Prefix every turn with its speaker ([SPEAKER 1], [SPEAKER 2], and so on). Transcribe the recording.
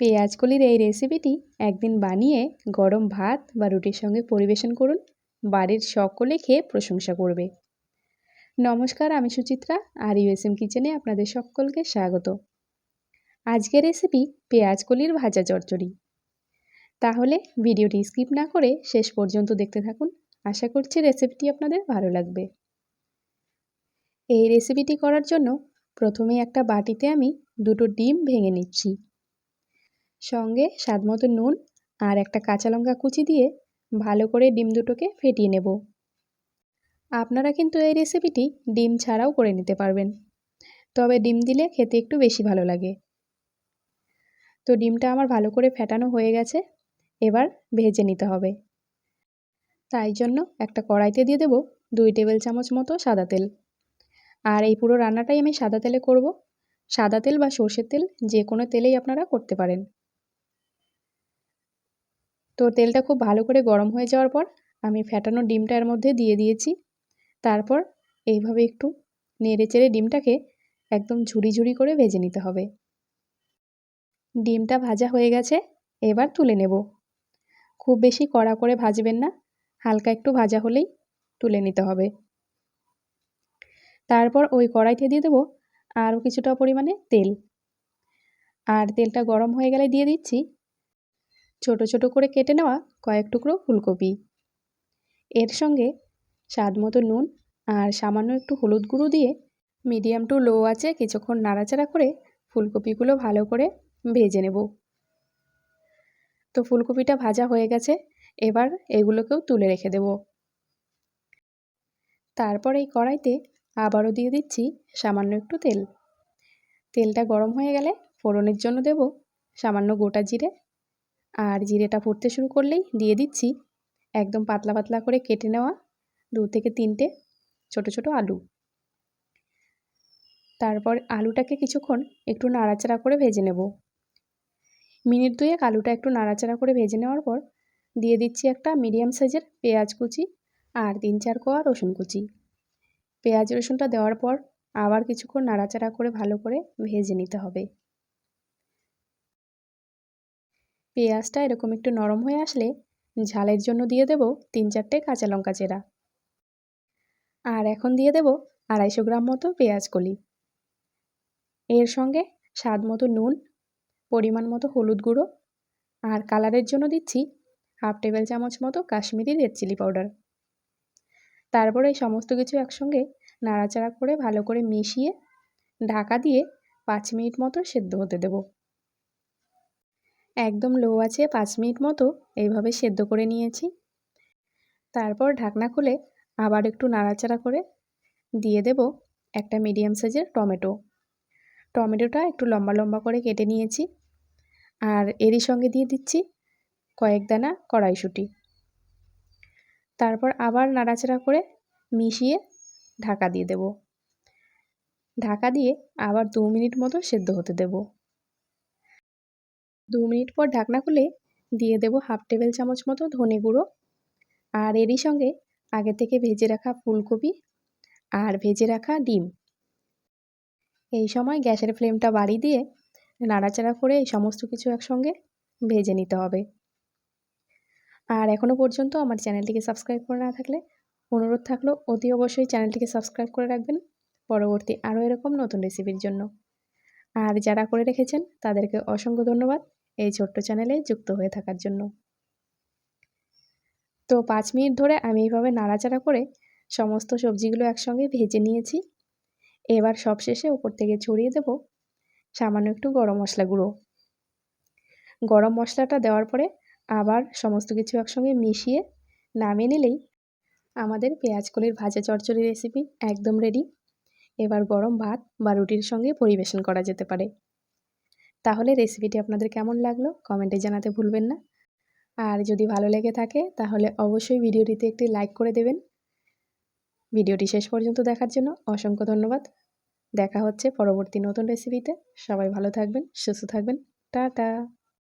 [SPEAKER 1] পেঁয়াজ কলির এই রেসিপিটি একদিন বানিয়ে গরম ভাত বা রুটির সঙ্গে পরিবেশন করুন। বাড়ির সকলে খেয়ে প্রশংসা করবে। নমস্কার, আমি সুচিত্রা, আর ইউএসএম কিচেনে আপনাদের সকলকে স্বাগত। আজকের রেসিপি পেঁয়াজ কলির ভাজা চচ্চড়ি। তাহলে ভিডিওটি স্কিপ না করে শেষ পর্যন্ত দেখতে থাকুন। আশা করছি রেসিপিটি আপনাদের ভালো লাগবে। এই রেসিপিটি করার জন্য প্রথমে একটা বাটিতে আমি দুটো ডিম ভেঙে নিচ্ছি। সঙ্গে স্বাদ মতো নুন আর একটা কাঁচা লঙ্কা কুচি দিয়ে ভালো করে ডিম দুটোকে ফেটিয়ে নেব। আপনারা কিন্তু এই রেসিপিটি ডিম ছাড়াও করে নিতে পারবেন। তবে ডিম দিলে খেতে একটু বেশি ভালো লাগে। তো ডিমটা আমার ভালো করে ফেটানো হয়ে গেছে, এবার ভেজে নিতে হবে। তাই জন্য একটা কড়াইতে দিয়ে দেব দুই টেবিল চামচ মতো সাদা তেল। আর এই পুরো রান্নাটাই আমি সাদা তেলে করব। সাদা তেল বা সর্ষের তেল যে কোনো তেলেই আপনারা করতে পারেন। তো তেলটা খুব ভালো করে গরম হয়ে যাওয়ার পর আমি ফ্যাটানো ডিমটা এর মধ্যে দিয়ে দিয়েছি। তারপর এইভাবে একটু নেড়ে চেড়ে ডিমটাকে একদম ঝুড়ি ঝুড়ি করে ভেজে নিতে হবে। ডিমটা ভাজা হয়ে গেছে, এবার তুলে নেব। খুব বেশি কড়া করে ভাজবেন না, হালকা একটু ভাজা হলেই তুলে নিতে হবে। তারপর ওই কড়াইতে দিয়ে দেবো আরও কিছুটা পরিমাণে তেল। আর তেলটা গরম হয়ে গেলে দিয়ে দিচ্ছি ছোট ছোট করে কেটে নেওয়া কয়েক টুকরো ফুলকপি। এর সঙ্গে স্বাদ মতো নুন আর সামান্য একটু হলুদ গুঁড়ো দিয়ে মিডিয়াম টু লো আছে কিছুক্ষণ নাড়াচাড়া করে ফুলকপিগুলো ভালো করে ভেজে নেব। তো ফুলকপিটা ভাজা হয়ে গেছে, এবার এগুলোকেও তুলে রেখে দেব। তারপর এই কড়াইতে আবারও দিয়ে দিচ্ছি সামান্য একটু তেল। তেলটা গরম হয়ে গেলে ফোড়নের জন্য দেব সামান্য গোটা জিরে আর জিরেটা ফুটতে শুরু করলেই দিয়ে দিচ্ছি একদম পাতলা পাতলা করে কেটে নেওয়া দু থেকে তিনটে ছোট ছোট আলু। তারপর আলুটাকে কিছুক্ষণ একটু নাড়াচাড়া করে ভেজে নেব। মিনিট দুয়েক আলুটা একটু নাড়াচাড়া করে ভেজে নেওয়ার পর দিয়ে দিচ্ছি একটা মিডিয়াম সাইজের পেঁয়াজ কুচি আর তিন চার কোয়া রসুন কুচি। পেঁয়াজ রসুনটা দেওয়ার পর আবার কিছুক্ষণ নাড়াচাড়া করে ভালো করে ভেজে নিতে হবে। পেঁয়াজটা এরকম একটু নরম হয়ে আসলে ঝালের জন্য দিয়ে দেব তিন চারটে কাঁচা লঙ্কা চেরা। আর এখন দিয়ে দেব আড়াইশো গ্রাম মতো পেঁয়াজ কলি। এর সঙ্গে স্বাদ মতো নুন, পরিমাণ মতো হলুদ গুঁড়ো আর কালারের জন্য দিচ্ছি হাফ টেবিল চামচ মতো কাশ্মীরি রেড চিলি পাউডার। তারপরে এই সমস্ত কিছু একসঙ্গে নাড়াচাড়া করে ভালো করে মিশিয়ে ঢাকা দিয়ে পাঁচ মিনিট মতো সেদ্ধ হতে দেব। একদম লো আছে পাঁচ মিনিট মতো এইভাবে সেদ্ধ করে নিয়েছি। তারপর ঢাকনা খুলে আবার একটু নাড়াচাড়া করে দিয়ে দেব একটা মিডিয়াম সাইজের টমেটো। টমেটোটা একটু লম্বা লম্বা করে কেটে নিয়েছি আর এরই সঙ্গে দিয়ে দিচ্ছি কয়েক দানা কড়াইশুঁটি। তারপর আবার নাড়াচাড়া করে মিশিয়ে ঢাকা দিয়ে দেব। ঢাকা দিয়ে আবার দু মিনিট মতো সেদ্ধ হতে দেব। দু মিনিট পর ঢাকনা খুলে দিয়ে দেব হাফ টেবিল চামচ মতো ধনে গুঁড়ো আর এরই সঙ্গে আগে থেকে ভেজে রাখা ফুলকপি আর ভেজে রাখা ডিম। এই সময় গ্যাসের ফ্লেমটা বাড়িয়ে দিয়ে নাড়াচাড়া করে এই সমস্ত কিছু একসঙ্গে ভেজে নিতে হবে। আর এখনও পর্যন্ত আমার চ্যানেলটিকে সাবস্ক্রাইব করে না থাকলে অনুরোধ থাকল অতি অবশ্যই চ্যানেলটিকে সাবস্ক্রাইব করে রাখবেন। পরবর্তী আরও এরকম নতুন রেসিপির জন্য। আর যারা করে রেখেছেন, তাদেরকে অসংখ্য ধন্যবাদ এই ছোট্ট চ্যানেলে যুক্ত হয়ে থাকার জন্য। তো পাঁচ মিনিট ধরে আমি এইভাবে নাড়াচাড়া করে সমস্ত সবজিগুলো একসঙ্গে ভেজে নিয়েছি। এবার সবশেষে উপর থেকে ছড়িয়ে দেব সামান্য একটু গরম মশলা গুঁড়ো। গরম মশলাটা দেওয়ার পরে আবার সমস্ত কিছু একসঙ্গে মিশিয়ে নামিয়ে নিলেই আমাদের পেঁয়াজ কলির ভাজা চচ্চড়ি রেসিপি একদম রেডি এবার গরম ভাত বা রুটির সঙ্গে পরিবেশন করা যেতে পারে। তাহলে রেসিপিটি আপনাদের কেমন লাগল? কমেন্টে জানাতে ভুলবেন না। আর যদি ভালো লেগে থাকে, তাহলে অবশ্যই ভিডিওটিতে একটি লাইক করে দেবেন। ভিডিওটি শেষ পর্যন্ত দেখার জন্য অসংখ্য ধন্যবাদ। দেখা হচ্ছে পরবর্তী নতুন রেসিপিতে সবাই ভালো থাকবেন, সুস্থ থাকবেন। টাটা!